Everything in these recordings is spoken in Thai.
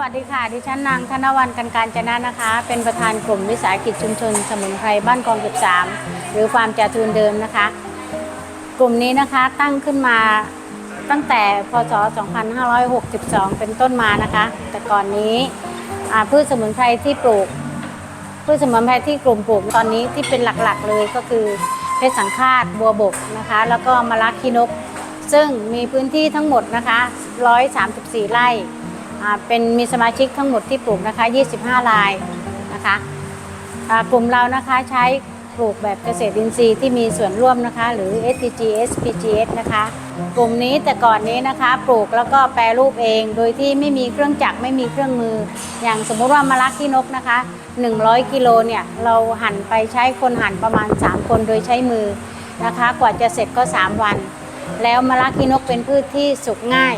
วัสดีค่ะ ดิฉันนางธนวันกันการจนะนะคะ เป็นประธานกลุ่มวิสาหกิจชุมชน สมุนไพรบ้านกองเก็บสามหรือฟาร์มจาทูนเดิมนะคะ กลุ่มนี้นะคะตั้งขึ้นมาตั้งแต่พศ 2562 เป็นต้นมานะคะ แต่ก่อนนี้พืชสมุนไพรที่ปลูกพืชสมุนไพรที่กลุ่มปลูกตอนนี้ที่เป็นหลักๆเลยก็คือเพชรสังฆาตบัวบกนะคะ แล้วก็มะระคีนก ซึ่งมีพื้นที่ทั้งหมดนะคะ 134 ไร่ เป็นมีสมาชิกทั้งหมดที่ปลูกนะคะ 25 รายนะคะกลุ่มเรานะคะใช้ปลูกแบบเกษตรอินทรีย์ที่มีส่วนร่วมนะคะ หรือ SDG SPGS นะคะ กลุ่มนี้แต่ก่อนนี้นะคะปลูกแล้วก็แปรรูปเอง โดยที่ไม่มีเครื่องจักรไม่มีเครื่องมือ อย่างสมมุติว่ามะระขี้นกนะคะ 100 กิโลเนี่ยเราหั่นไปใช้คนหั่นประมาณ 3 คนโดยใช้มือนะคะ กว่าจะเสร็จก็ 3 วัน แล้วมะระขี้นกเป็นพืชที่สุกง่าย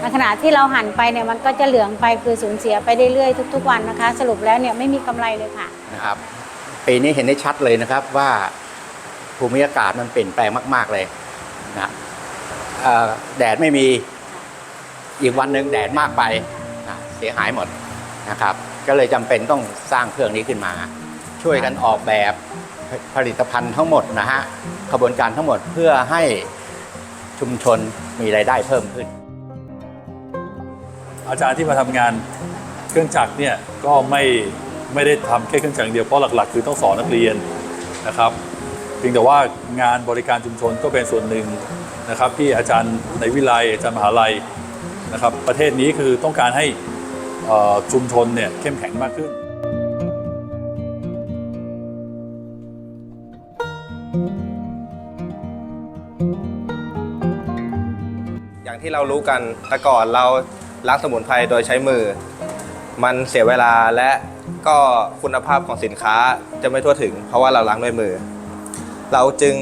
ในขณะที่เราหั่นไปเนี่ยมันก็จะเหลืองไปคือสูญเสียไปเรื่อยๆทุก ๆ วันนะคะ สรุปแล้วเนี่ยไม่มีกำไรเลยค่ะ นะครับปีนี้เห็นได้ชัดเลยนะครับว่าภูมิอากาศมันเปลี่ยนแปลงมาก ๆเลยนะเอ่อแดดไม่มีอีกวันหนึ่งแดดมากไปนะเสียหายหมดนะครับ ก็เลยจำเป็นต้องสร้างเครื่องนี้ขึ้นมา ช่วยกันออกแบบผลิตภัณฑ์ทั้งหมดนะฮะขบวนการทั้งหมดเพื่อให้ชุมชนมีรายได้เพิ่มขึ้น อาจารย์ที่มาทำงานเครื่องจักรเนี่ยก็ไม่ไม่ได้ทำแค่เครื่องจักรอย่างเดียวเพราะหลักๆ คือต้องสอนนักเรียนนะครับเพียงแต่ว่างานบริการชุมชนก็เป็นส่วนหนึ่งนะครับ ที่อาจารย์ในวิไลอาจารย์มหาลัยนะครับ ประเทศนี้คือต้องการให้ชุมชนเนี่ยเข้มแข็งมากขึ้นอย่างที่เรารู้กันแต่ก่อนเรา ล้างสมุนไพรโดยใช้มือ มันเสียเวลาและก็คุณภาพของสินค้าจะไม่ทั่วถึง เพราะว่าเราล้างด้วยมือ เราจึง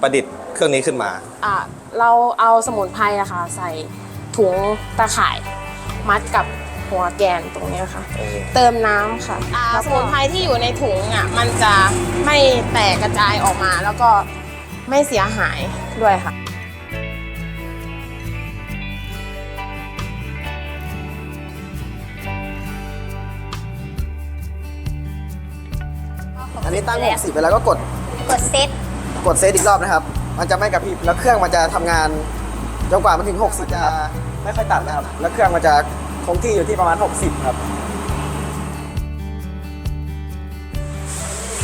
ประดิษฐ์เครื่องนี้ขึ้นมา อะเราเอาสมุนไพรอะค่ะใส่ถุงตะข่าย มัดกับหัวแกนตรงเนี้ยค่ะ เติมน้ำค่ะอ่าสมุนไพรที่อยู่ในถุงอะมันจะไม่แตกกระจายออกมาแล้วก็ไม่เสียหายด้วยค่ะ นนี้ตั้ง 60 ไปแล้วก็กดกดเซตกดเซตอีกรอบนะครับ มันจะไม่กระพริบแล้วเครื่องมันจะทำงานจนกว่ามันถึง 60จะไม่ค่อยตัดนะครับ แล้วเครื่องมันจะคงที่อยู่ที่ประมาณ 60 ครับ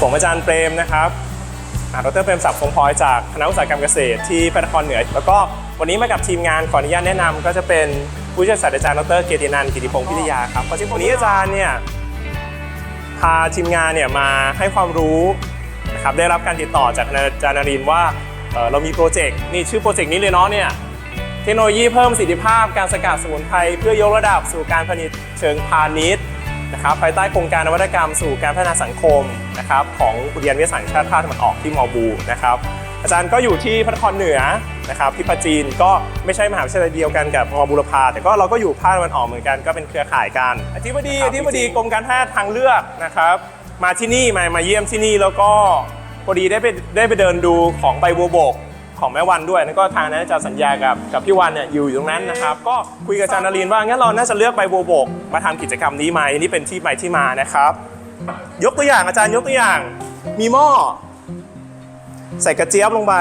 ผมอาจารย์เปรมนะครับอ่าดรเปรมศักดิ์คงพลอยจากคณะอุตสาหกรรมเกษตรที่พระนครเหนือ แล้วก็วันนี้มากับทีมงานขออนุญาตแนะนำก็จะเป็นผู้ช่วยศาสตราจารย์ดรเกียรตินันท์กิติพงศ์พิทยาครับเพราะที่วันนี้อาจารย์เนี่ย พาทีมงานเนี่ยมาให้ความรู้นะครับได้รับการติดต่อจากจาจารย์นรินว่าเเรามีโปรเจกต์นี่ชื่อโปรเจกต์นี้เลยเนาะเนี่ยเทคโนโลยีเพิ่มประสิทธิภาพการสกัดสมุนไพรเพื่อยกระดับสู่การผลิตเชิงพาณิชย์นะครับภายใต้โครงการนวัตกรรมสู่การพัฒนาสังคมนะครับของอุทยานวิทยาศาสตร์ชาติภาคตะวันออกที่มอบูนะครับ อาจารย์ก็อยู่ที่พระนครเหนือนะครับที่ปัจจีนก็ไม่ใช่มหาวิทยาลัยเดียวกันกับมอบุรพาแต่ก็เราก็อยู่ภาคตะวันออกเหมือนกันก็เป็นเครือข่ายกันอธิบดีอธิบดีกรมการแพทย์ทางเลือกนะครับ มาที่นี่มามาเยี่ยมที่นี่แล้วก็พอดีได้ไปได้ไปเดินดูของใบบัวบกของแม่วันด้วยนั่นก็ทางนั้นอาจารย์สัญญากับกับพี่วันเนี่ยอยู่อยู่ตรงนั้นนะครับ ก็คุยกับอาจารย์นรินทร์ว่างั้นเราน่าจะเลือกใบบัวบก มาทำกิจกรรมนี้ไหมนี่เป็นที่ไปที่มานะครับ ยกตัวอย่างอาจารย์ยกตัวอย่าง มีหม้อ ใส่กระเจี๊ยบลงไป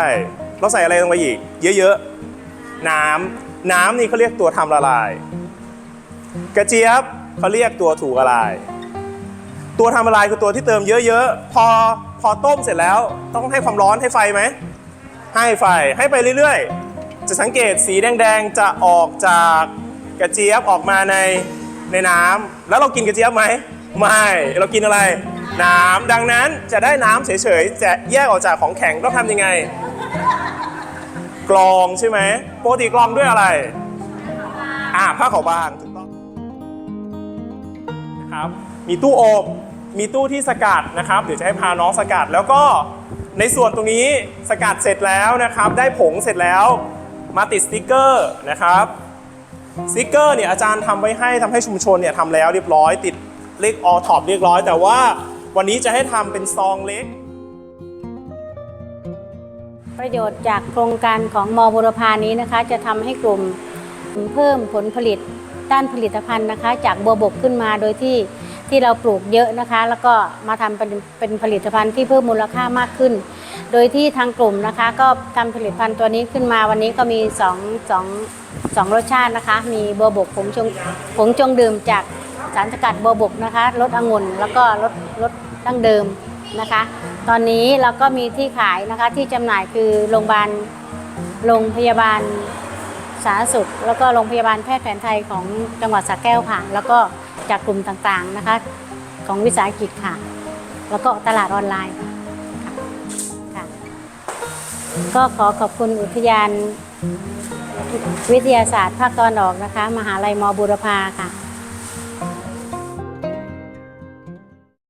เราใส่อะไรลงไปอีก เยอะๆ น้ำ น้ำนี่เขาเรียกตัวทำละลาย กระเจี๊ยบเขาเรียกตัวถูกละลาย ตัวทำละลายคือตัวที่เติมเยอะๆ พอพอต้มเสร็จแล้วต้องให้ความร้อนให้ไฟไหม ให้ไฟ ให้ไปเรื่อยๆ จะสังเกตสีแดงๆ จะออกจากกระเจี๊ยบออกมาในในน้ำ แล้วเรากินกระเจี๊ยบไหม ไม่ เรากินอะไร น้ำดังนั้นจะได้น้ำเฉยๆจะแยกออกจากของแข็งต้องทำยังไง กรองใช่ไหมปกติกรองด้วยอะไร อ่าผ้าขาวบางถูกต้องนะครับมีตู้อบมีตู้ที่สกัดนะครับ เดี๋ยวจะให้พาน้องสกัด แล้วก็ในส่วนตรงนี้สกัดเสร็จแล้วนะครับ ได้ผงเสร็จแล้ว มาติดสติกเกอร์นะครับสติกเกอร์เนี่ยอาจารย์ทำไว้ให้ทำให้ชุมชนเนี่ยทำแล้วเรียบร้อยติดเลขออท็อปเรียบร้อย แต่ว่า วันนี้จะให้ทำเป็นซองเล็ก ประโยชน์จากโครงการของมบุรพานี้นะคะ จะทำให้กลุ่มเพิ่มผลผลิตด้านผลิตภัณฑ์นะคะ จากบัวบกขึ้นมาโดยที่ที่เราปลูกเยอะนะคะ แล้วก็มาทำเป็นเป็นผลิตภัณฑ์ที่เพิ่มมูลค่ามากขึ้น โดยที่ทางกลุ่มนะคะ ก็ทำผลิตภัณฑ์ตัวนี้ขึ้นมาวันนี้ก็มีสองสองสองรสชาตินะคะ มีบัวบกผงชงผงจงดื่มจากสารสกัดบัวบกนะคะรสองุ่นแล้วก็รสรส ดั้งเดิมนะคะ ตอนนี้เราก็มีที่ขายนะคะที่จำหน่ายคือโรงพยาบาลโรงพยาบาลสาธารณสุข แล้วก็โรงพยาบาลแพทย์แผนไทยของจังหวัดสระแก้วค่ะ แล้วก็จากกลุ่มต่างๆนะคะ ของวิสาหกิจค่ะ แล้วก็ตลาดออนไลน์ค่ะค่ะก็ขอขอบคุณอุทยานวิทยาศาสตร์ภาคตะวันออกนะคะ มหาลัยมบูรพาค่ะ